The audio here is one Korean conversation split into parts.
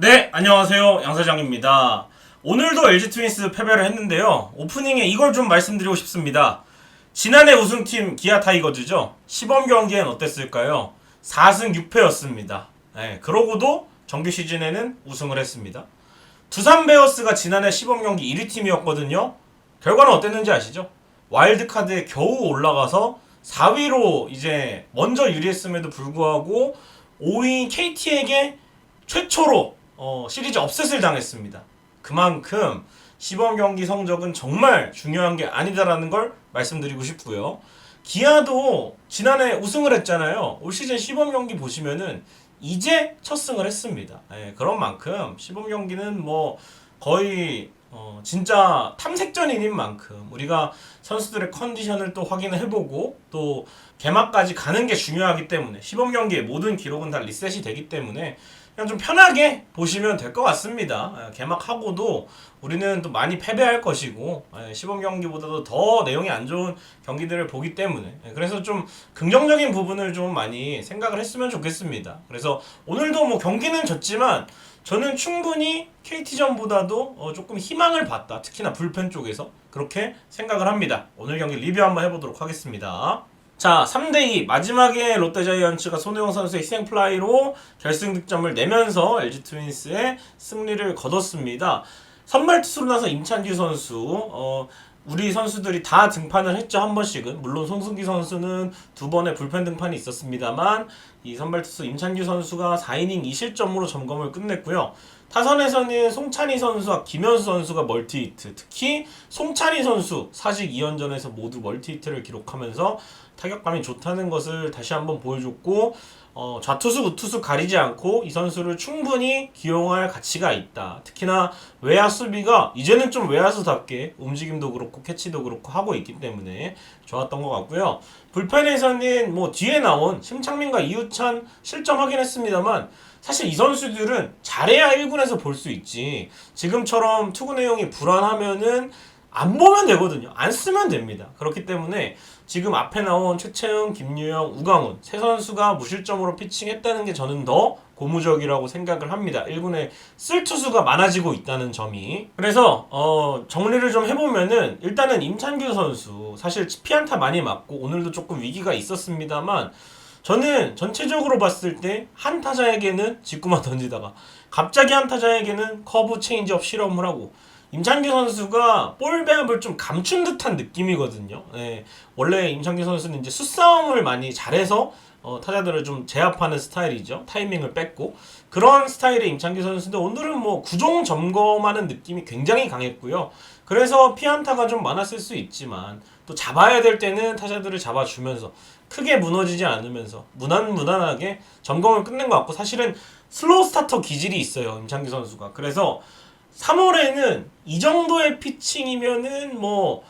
네, 안녕하세요. 양 사장입니다. 오늘도 LG 트윈스 패배를 했는데요. 오프닝에 이걸 좀 말씀드리고 싶습니다. 지난해 우승팀 기아 타이거즈죠. 시범 경기엔 어땠을까요? 4승 6패였습니다. 네, 그러고도 정규 시즌에는 우승을 했습니다. 두산 베어스가 지난해 시범 경기 1위 팀이었거든요. 결과는 어땠는지 아시죠? 와일드카드에 겨우 올라가서 4위로 이제 먼저 유리했음에도 불구하고 5위 KT에게 최초로 어, 시리즈 업셋을 당했습니다. 그만큼 시범 경기 성적은 정말 중요한 게 아니다라는 걸 말씀드리고 싶고요. 기아도 지난해 우승을 했잖아요. 올 시즌 시범 경기 보시면은 이제 첫 승을 했습니다. 예, 그런 만큼 시범 경기는 뭐 거의 어, 진짜 탐색전인 만큼 우리가 선수들의 컨디션을 또 확인을 해보고 또 개막까지 가는 게 중요하기 때문에 시범 경기의 모든 기록은 다 리셋이 되기 때문에 그냥 좀 편하게 보시면 될 것 같습니다. 예, 개막하고도 우리는 또 많이 패배할 것이고 예, 시범 경기보다도 더 내용이 안 좋은 경기들을 보기 때문에 예, 그래서 좀 긍정적인 부분을 좀 많이 생각을 했으면 좋겠습니다. 그래서 오늘도 뭐 경기는 졌지만 저는 충분히 KT전보다도 어, 조금 희망을 봤다. 특히나 불펜 쪽에서 그렇게 생각을 합니다. 오늘 경기 리뷰 한번 해보도록 하겠습니다. 자, 3대2 마지막에 롯데자이언츠가 손혜영 선수의 희생 플라이로 결승 득점을 내면서 LG 트윈스의 승리를 거뒀습니다. 선발 투수로 나서 임찬규 선수 어, 우리 선수들이 다 등판을 했죠 한 번씩은. 물론 송승기 선수는 두 번의 불펜 등판이 있었습니다만 이 선발 투수 임찬규 선수가 4이닝 2실점으로 점검을 끝냈고요. 타선에서는 송찬희 선수와 김현수 선수가 멀티히트. 특히 송찬희 선수 사직 2연전에서 모두 멀티히트를 기록하면서 타격감이 좋다는 것을 다시 한번 보여줬고 어, 좌투수 우투수 가리지 않고 이 선수를 충분히 기용할 가치가 있다. 특히나 외야 수비가 이제는 좀 외야수답게 움직임도 그렇고 캐치도 그렇고 하고 있기 때문에 좋았던 것 같고요. 불펜에서는 뭐 뒤에 나온 심창민과 이우찬 실점하긴 했습니다만 사실 이 선수들은 잘해야 1군에서 볼 수 있지. 지금처럼 투구 내용이 불안하면은 안 보면 되거든요. 안 쓰면 됩니다. 그렇기 때문에 지금 앞에 나온 최채은, 김유영, 우강훈 세 선수가 무실점으로 피칭했다는 게 저는 더 고무적이라고 생각을 합니다. 1군에 쓸 투수가 많아지고 있다는 점이. 그래서 어, 정리를 좀 해보면은 일단은 임찬규 선수 사실 피안타 많이 맞고 오늘도 조금 위기가 있었습니다만 저는 전체적으로 봤을 때 한 타자에게는 직구만 던지다가 갑자기 한 타자에게는 커브 체인지업 실험을 하고 임창규 선수가 볼 배합을 좀 감춘 듯한 느낌이거든요. 예, 원래 임창규 선수는 이제 수싸움을 많이 잘해서 어, 타자들을 좀 제압하는 스타일이죠. 타이밍을 뺏고 그런 스타일의 임창규 선수인데 오늘은 뭐 구종 점검하는 느낌이 굉장히 강했고요. 그래서 피안타가 좀 많았을 수 있지만 또 잡아야 될 때는 타자들을 잡아주면서 크게 무너지지 않으면서 무난 무난하게 점검을 끝낸 것 같고 사실은 슬로우 스타터 기질이 있어요 임창규 선수가 그래서 3월에는 이 정도의 피칭이면은 뭐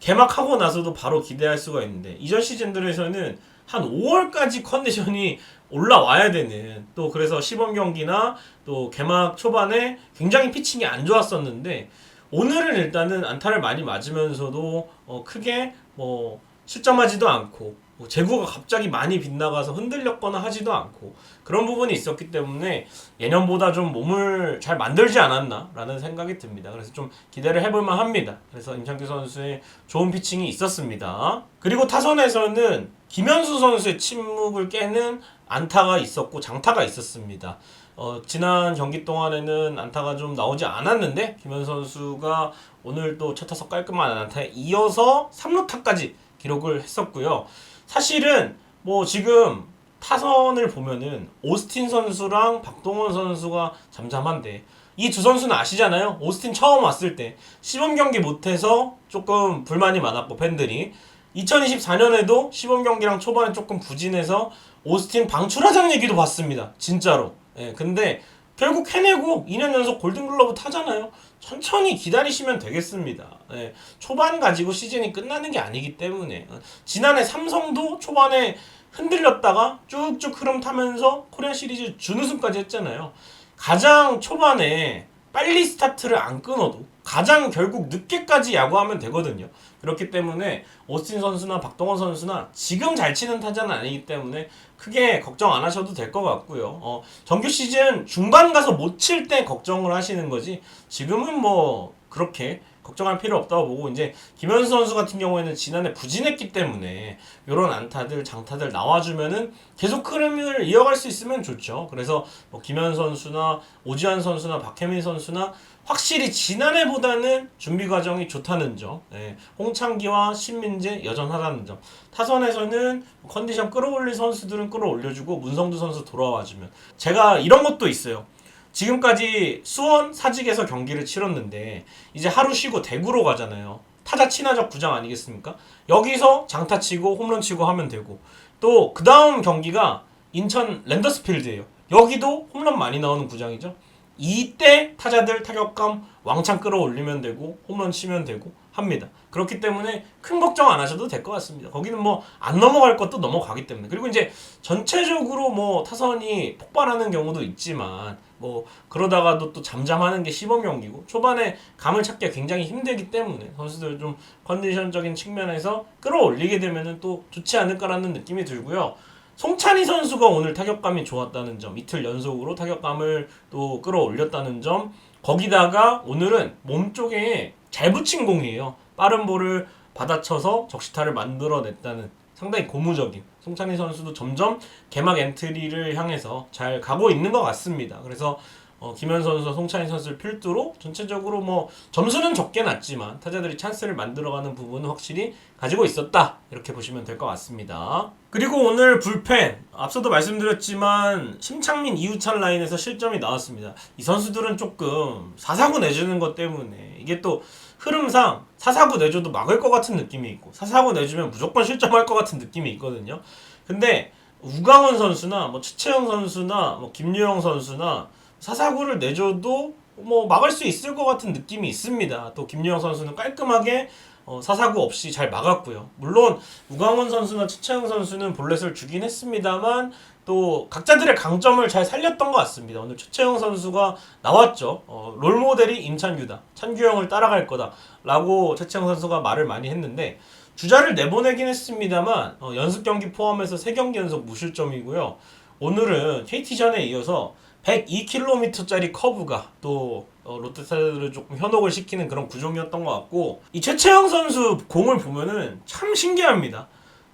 개막하고 나서도 바로 기대할 수가 있는데 이전 시즌들에서는 한 5월까지 컨디션이 올라와야 되는 또 그래서 시범 경기나 또 개막 초반에 굉장히 피칭이 안 좋았었는데 오늘은 일단은 안타를 많이 맞으면서도 어 크게 뭐 실점하지도 않고 뭐 제구가 갑자기 많이 빗나가서 흔들렸거나 하지도 않고 그런 부분이 있었기 때문에 예년보다 좀 몸을 잘 만들지 않았나라는 생각이 듭니다. 그래서 좀 기대를 해볼만 합니다. 그래서 임창규 선수의 좋은 피칭이 있었습니다. 그리고 타선에서는 김현수 선수의 침묵을 깨는 안타가 있었고 장타가 있었습니다. 어, 지난 경기 동안에는 안타가 좀 나오지 않았는데 김현수 선수가 오늘 또 첫 타석 깔끔한 안타에 이어서 3루타까지 기록을 했었고요. 사실은 뭐 지금 타선을 보면은 오스틴 선수랑 박동원 선수가 잠잠한데 이 두 선수는 아시잖아요. 오스틴 처음 왔을 때 시범 경기 못해서 조금 불만이 많았고 팬들이 2024년에도 시범 경기랑 초반에 조금 부진해서 오스틴 방출하자는 얘기도 봤습니다. 진짜로. 예, 근데 결국 해내고 2년 연속 골든글러브 타잖아요. 천천히 기다리시면 되겠습니다. 예, 초반 가지고 시즌이 끝나는 게 아니기 때문에 어, 지난해 삼성도 초반에 흔들렸다가 쭉쭉 흐름 타면서 코리안 시리즈 준우승까지 했잖아요. 가장 초반에 빨리 스타트를 안 끊어도 가장 결국 늦게까지 야구하면 되거든요. 그렇기 때문에 오스틴 선수나 박동원 선수나 지금 잘 치는 타자는 아니기 때문에 크게 걱정 안 하셔도 될 것 같고요. 어, 정규 시즌 중반 가서 못 칠 때 걱정을 하시는 거지 지금은 뭐 그렇게 걱정할 필요 없다고 보고 이제 김현수 선수 같은 경우에는 지난해 부진했기 때문에 이런 안타들 장타들 나와주면은 계속 흐름을 이어갈 수 있으면 좋죠. 그래서 뭐 김현 선수나 오지환 선수나 박혜민 선수나 확실히 지난해보다는 준비 과정이 좋다는 점, 예, 홍창기와 신민재 여전하다는 점. 타선에서는 컨디션 끌어올릴 선수들은 끌어올려주고 문성두 선수 돌아와주면 제가 이런 것도 있어요. 지금까지 수원 사직에서 경기를 치렀는데 이제 하루 쉬고 대구로 가잖아요. 타자 친화적 구장 아니겠습니까? 여기서 장타 치고 홈런 치고 하면 되고 또 그 다음 경기가 인천 랜더스필드예요. 여기도 홈런 많이 나오는 구장이죠. 이때 타자들 타격감 왕창 끌어올리면 되고 홈런 치면 되고 합니다. 그렇기 때문에 큰 걱정 안 하셔도 될 것 같습니다. 거기는 뭐 안 넘어갈 것도 넘어가기 때문에 그리고 이제 전체적으로 뭐 타선이 폭발하는 경우도 있지만 뭐 그러다가도 또 잠잠하는 게 시범 경기고 초반에 감을 찾기가 굉장히 힘들기 때문에 선수들 좀 컨디션적인 측면에서 끌어올리게 되면은 또 좋지 않을까라는 느낌이 들고요. 송찬희 선수가 오늘 타격감이 좋았다는 점, 이틀 연속으로 타격감을 또 끌어올렸다는 점, 거기다가 오늘은 몸 쪽에 잘 붙인 공이에요. 빠른 볼을 받아쳐서 적시타를 만들어냈다는 상당히 고무적인 송찬희 선수도 점점 개막 엔트리를 향해서 잘 가고 있는 것 같습니다. 그래서 어, 김현 선수와 송찬희 선수를 필두로 전체적으로 뭐 점수는 적게 났지만 타자들이 찬스를 만들어가는 부분은 확실히 가지고 있었다 이렇게 보시면 될 것 같습니다. 그리고 오늘 불펜 앞서도 말씀드렸지만 심창민 이우찬 라인에서 실점이 나왔습니다. 이 선수들은 조금 사사구 내주는 것 때문에 이게 또 흐름상 사사구 내줘도 막을 것 같은 느낌이 있고 사사구 내주면 무조건 실점할 것 같은 느낌이 있거든요. 근데 우강원 선수나 뭐 최채영 선수나 뭐 김유영 선수나 사사구를 내줘도 뭐 막을 수 있을 것 같은 느낌이 있습니다. 또 김유영 선수는 깔끔하게 어, 사사구 없이 잘 막았고요. 물론 우강원 선수나 최채영 선수는 볼넷을 주긴 했습니다만 또 각자들의 강점을 잘 살렸던 것 같습니다. 오늘 최채영 선수가 나왔죠. 어, 롤 모델이 임찬규다. 찬규형을 따라갈 거다라고 최채영 선수가 말을 많이 했는데 주자를 내보내긴 했습니다만 어, 연습 경기 포함해서 3경기 연속 무실점이고요. 오늘은 KT전에 이어서 102km짜리 커브가 또 어, 롯데타자들을 조금 현혹을 시키는 그런 구종이었던 것 같고 이 최채영 선수 공을 보면은 참 신기합니다.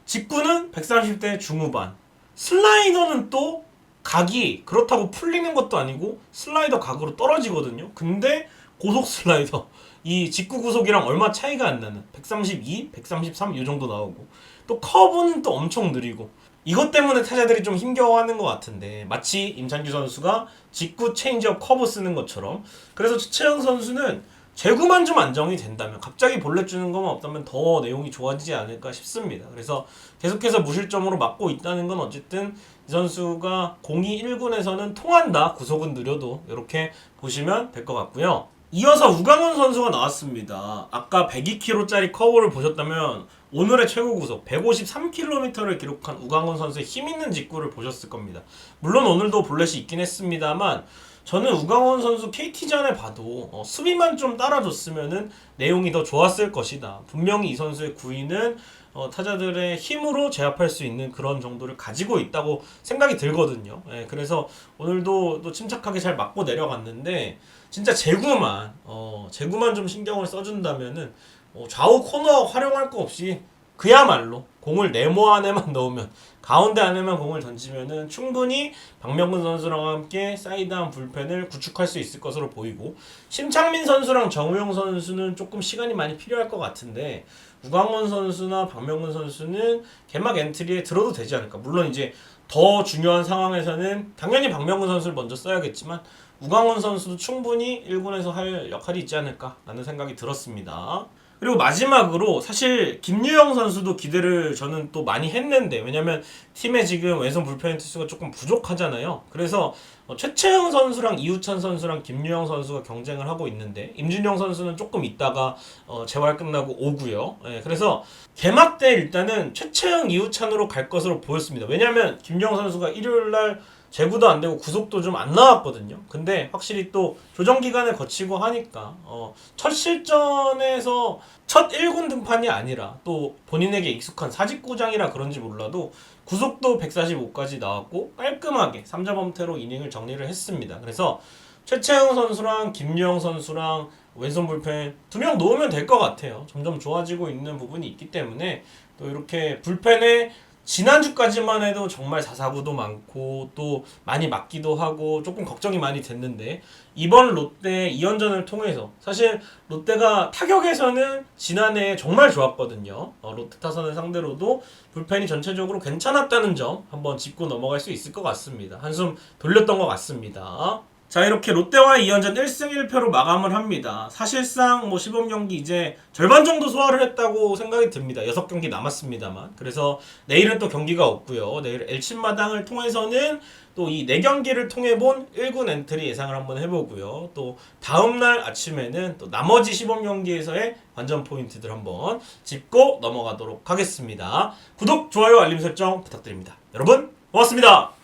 직구는 130대 중후반, 슬라이더는 또 각이 그렇다고 풀리는 것도 아니고 슬라이더 각으로 떨어지거든요. 근데 고속 슬라이더 이 직구 구속이랑 얼마 차이가 안 나는 132, 133 이 정도 나오고 또 커브는 또 엄청 느리고 이것 때문에 타자들이 좀 힘겨워하는 것 같은데 마치 임찬규 선수가 직구 체인지업 커브 쓰는 것처럼 그래서 최채영 선수는 제구만 좀 안정이 된다면 갑자기 볼넷 주는 것만 없다면 더 내용이 좋아지지 않을까 싶습니다. 그래서 계속해서 무실점으로 막고 있다는 건 어쨌든 이 선수가 공이 1군에서는 통한다. 구속은 느려도 이렇게 보시면 될 것 같고요. 이어서 우강원 선수가 나왔습니다. 아까 102km짜리 커브를 보셨다면 오늘의 최고 구속 153km를 기록한 우강원 선수의 힘 있는 직구를 보셨을 겁니다. 물론 오늘도 볼넷이 있긴 했습니다만 저는 우강원 선수 KT전에 봐도 어, 수비만 좀 따라줬으면은 내용이 더 좋았을 것이다. 분명히 이 선수의 구위는 어, 타자들의 힘으로 제압할 수 있는 그런 정도를 가지고 있다고 생각이 들거든요. 예, 그래서 오늘도 또 침착하게 잘 맞고 내려갔는데 진짜 제구만 어, 제구만 좀 신경을 써준다면은 어, 좌우 코너 활용할 거 없이 그야말로 공을 네모 안에만 넣으면 가운데 안에만 공을 던지면은 충분히 박명근 선수랑 함께 사이드한 불펜을 구축할 수 있을 것으로 보이고 심창민 선수랑 정우영 선수는 조금 시간이 많이 필요할 것 같은데 우광원 선수나 박명근 선수는 개막 엔트리에 들어도 되지 않을까 물론 이제 더 중요한 상황에서는 당연히 박명근 선수를 먼저 써야겠지만 우광원 선수도 충분히 1군에서 할 역할이 있지 않을까라는 생각이 들었습니다. 그리고 마지막으로 사실 김유영 선수도 기대를 저는 또 많이 했는데 왜냐면 팀에 지금 왼손 불펜 투수가 조금 부족하잖아요. 그래서 어, 최채영 선수랑 이우찬 선수랑 김유영 선수가 경쟁을 하고 있는데 임준영 선수는 조금 있다가 어, 재활 끝나고 오고요. 예, 그래서 개막 때 일단은 최채영 이우찬으로 갈 것으로 보였습니다. 왜냐면 김유영 선수가 일요일 날 제구도 안 되고 구속도 좀 안 나왔거든요. 근데 확실히 또 조정 기간을 거치고 하니까 어, 첫 실전에서 첫 1군 등판이 아니라 또 본인에게 익숙한 사직구장이라 그런지 몰라도 구속도 145까지 나왔고 깔끔하게 3자 범퇴로 이닝을 정리를 했습니다. 그래서 최채영 선수랑 김유영 선수랑 왼손 불펜 두 명 놓으면 될 것 같아요. 점점 좋아지고 있는 부분이 있기 때문에 또 이렇게 불펜에 지난주까지만 해도 정말 사사구도 많고 또 많이 맞기도 하고 조금 걱정이 많이 됐는데 이번 롯데 2연전을 통해서 사실 롯데가 타격에서는 지난해 정말 좋았거든요. 어, 롯데 타선을 상대로도 불펜이 전체적으로 괜찮았다는 점 한번 짚고 넘어갈 수 있을 것 같습니다. 한숨 돌렸던 것 같습니다. 자 이렇게 롯데와 2연전 1승 1패로 마감을 합니다. 사실상 뭐 시범 경기 이제 절반 정도 소화를 했다고 생각이 듭니다. 6경기 남았습니다만. 그래서 내일은 또 경기가 없고요. 내일 엘친마당을 통해서는 또 이 4경기를 통해 본 1군 엔트리 예상을 한번 해보고요. 또 다음날 아침에는 또 나머지 시범 경기에서의 관전 포인트들 한번 짚고 넘어가도록 하겠습니다. 구독, 좋아요, 알림 설정 부탁드립니다. 여러분 고맙습니다.